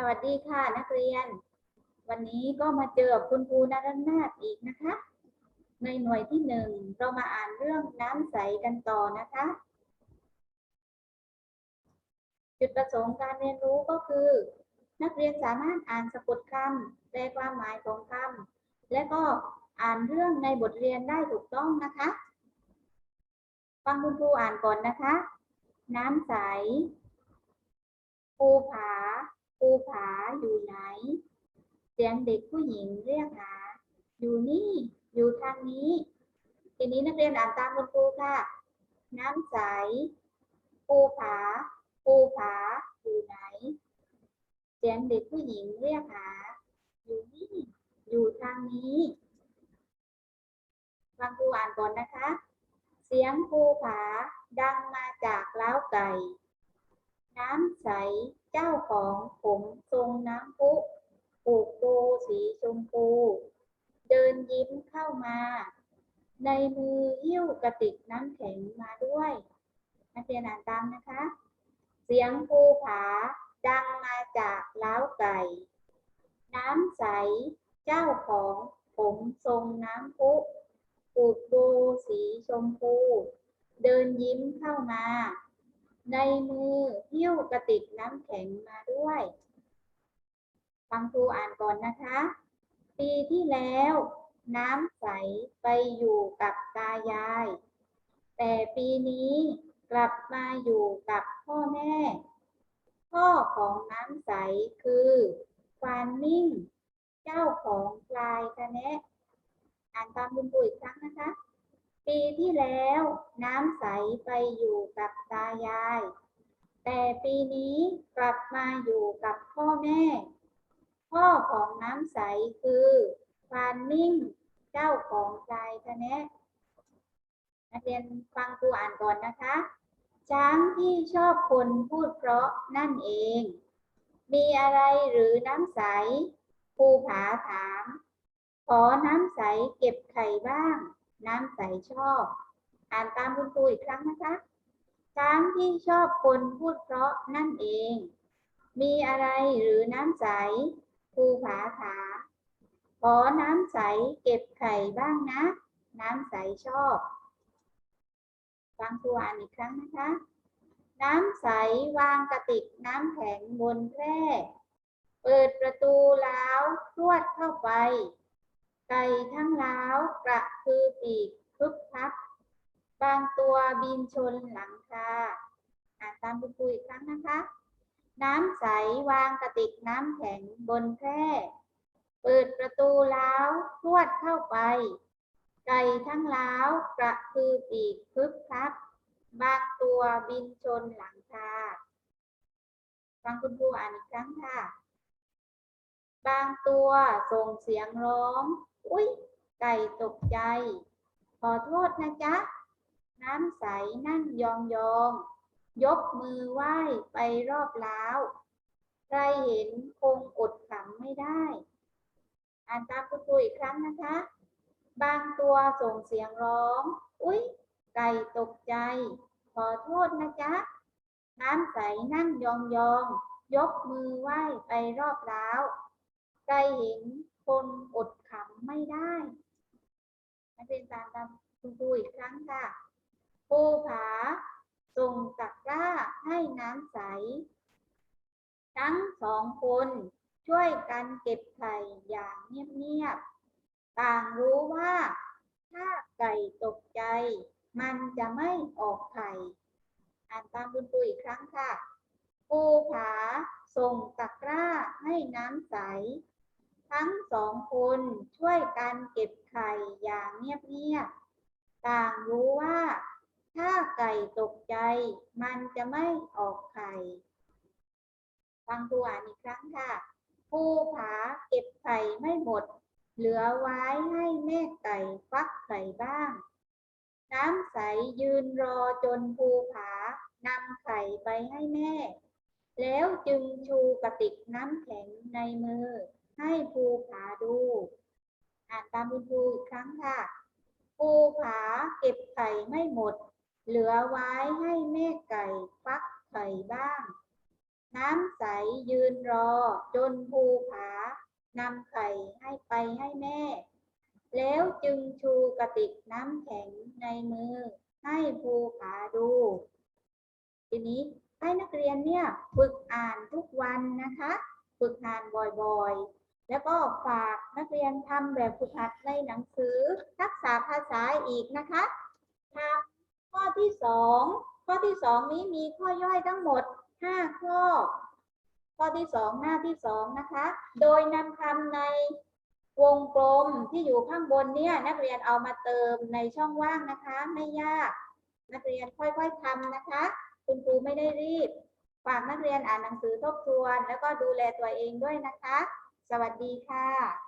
สวัสดีค่ะนักเรียน วันนี้ก็มาเจอคุณครูนรนาถอีกนะคะ ในหน่วยที่หนึ่งเรามาอ่านเรื่องน้ำใสกันต่อนะคะ จุดประสงค์การเรียนรู้ก็คือ นักเรียนสามารถอ่านสะกดคำแปลความหมายของคำและก็อ่านเรื่องในบทเรียนได้ถูกต้องนะคะ ฟังคุณครูอ่านก่อนนะคะ น้ำใสภูผา ภูผาอยู่ไหน เสียงเด็กผู้หญิงเรียกหา อยู่นี่ อยู่ทางนี้ ทีนี้นักเรียนอ่านตามคุณครูค่ะ น้ำใส ภูผา ภูผาอยู่ไหน เสียงเด็กผู้หญิงเรียกหา อยู่นี่ อยู่ทางนี้ฟังครูอ่านก่อนนะคะ เสียงภูผาดังมาจากเล้าไก่ น้ำใส เจ้าของผมทรงน้ำพุผูกโบสีชมพู เดินยิ้มเข้ามา ในมือหิ้วกระติกน้ำแข็งมาด้วย นักเรียนอ่านตามนะคะ เสียงภูผาดังมาจากเล้าไก่ น้ำใสเจ้าของผมทรงน้ำพุผูกโบสีชมพู เดินยิ้มเข้ามา ในมือหิ้วกระติกน้ำแข็งมาด้วยฟังครูอ่านก่อนนะคะ ปีที่แล้ว น้ำใสไปอยู่กับตายาย แต่ปีนี้กลับมาอยู่กับพ่อแม่ พ่อของน้ำใสคือควานนิ่ง เจ้าของปลายคะแนะ อ่านตามคุณครูอีกครั้งนะคะ ปีที่แล้วน้ำใสไปอยู่กับตายาย แต่ปีนี้กลับมาอยู่กับพ่อแม่ พ่อของน้ำใสคือควานนิ่งเจ้าของชายคะแนะนักเรียนฟังครูอ่านก่อนนะคะ ช้างที่ชอบคนพูดเพราะนั่นเอง มีอะไรหรือน้ำใสภูผาถาม ขอน้ำใสเก็บไข่บ้าง น้ำใสชอบ อ่านตามคุณครูอีกครั้งนะคะช้างที่ชอบคนพูดเพราะนั่นเอง มีอะไรหรือน้ำใสภูผาถามขอน้ำใสเก็บไข่บ้างนะ น้ำใสชอบฟังครูอ่านอีกครั้งนะคะ น้ำใสวางกระติกน้ำแข็งบนแคร่เปิดประตูแล้วรวดเข้าไป ไก่ทั้งล้าวกระพือปีกพึบพับบางตัวบินชนหลังคาอ่านตามคุณครูอีกครั้งนะคะ น้ำใสวางกระติกน้ำแข็งบนแคร่เปิดประตูล้าวพรวดเข้าไป ไก่ทั้งล้าวกระพือปีกพึบพับบางตัวบินชนหลังคาฟังคุณครูอ่านอีกครั้งค่ะ บางตัวส่งเสียงร้อง อุ๊ย ไก่ตกใจ ขอโทษนะจ๊ะ น้ำใสนั่งยองยองๆยกมือไหว้ไปรอบล้าว ใครเห็นคงอดขำไม่ได้ อ่านตามคุณครูอีกครั้งนะคะ บางตัวส่งเสียงร้อง อุ๊ย ไก่ตกใจ ขอโทษนะจ๊ะ น้ำใสนั่งยองยองๆยกมือไหว้ไปรอบล้าว ใครเห็นคนอดขำไม่ได้นัก เรียนตามคุณครูอีกครั้งค่ะภูผาส่งตะกร้าให้น้ำใส ทั้งสองคนช่วยกันเก็บไข่อย่างเงียบๆ ต่างรู้ว่า ถ้าไก่ตกใจ มันจะไม่ออกไข่ อ่านตามคุณครูอีกครั้งค่ะภูผาส่งตะกร้าให้น้ำใส ทั้งสองคนช่วยกันเก็บไข่อย่างเงียบๆ ต่างรู้ว่า ถ้าไก่ตกใจ มันจะไม่ออกไข่ ฟังครูอ่านอีกครั้งค่ะ ภูผาเก็บไข่ไม่หมด เหลือไว้ให้แม่ไก่ฟักไข่บ้าง น้ำใสยืนรอจนภูผานำไข่ไปให้แม่ แล้วจึงชูกระติกน้ำแข็งในมือ ให้ภูผาดู อ่านตามคุณครูอีกครั้งค่ะ ภูผาเก็บไข่ไม่หมด เหลือไว้ให้แม่ไก่ฟักไข่บ้าง น้ำใสยืนรอ จนภูผานำไข่ให้ไปให้แม่ แล้วจึงชูกระติกน้ำแข็งในมือ ให้ภูผาดู ทีนี้ให้นักเรียนเนี่ยฝึกอ่านทุกวันนะคะ ฝึกอ่านบ่อยๆ แล้วก็ฝากนักเรียนทำแบบฝึกหัดในหนังสือทักษะภาษาอีกนะคะทำข้อที่สองข้อที่สองนี้มีข้อย่อยทั้งหมดห้าข้อ ข้อที่สองหน้าที่สองนะคะ โดยนำคำในวงกลมที่อยู่ข้างบนเนี่ยนักเรียนเอามาเติมในช่องว่างนะคะ ไม่ยาก นักเรียนค่อยๆทำนะคะ คุณครูไม่ได้รีบฝากนักเรียนอ่านหนังสือทบทวน แล้วก็ดูแลตัวเองด้วยนะคะ สวัสดีค่ะ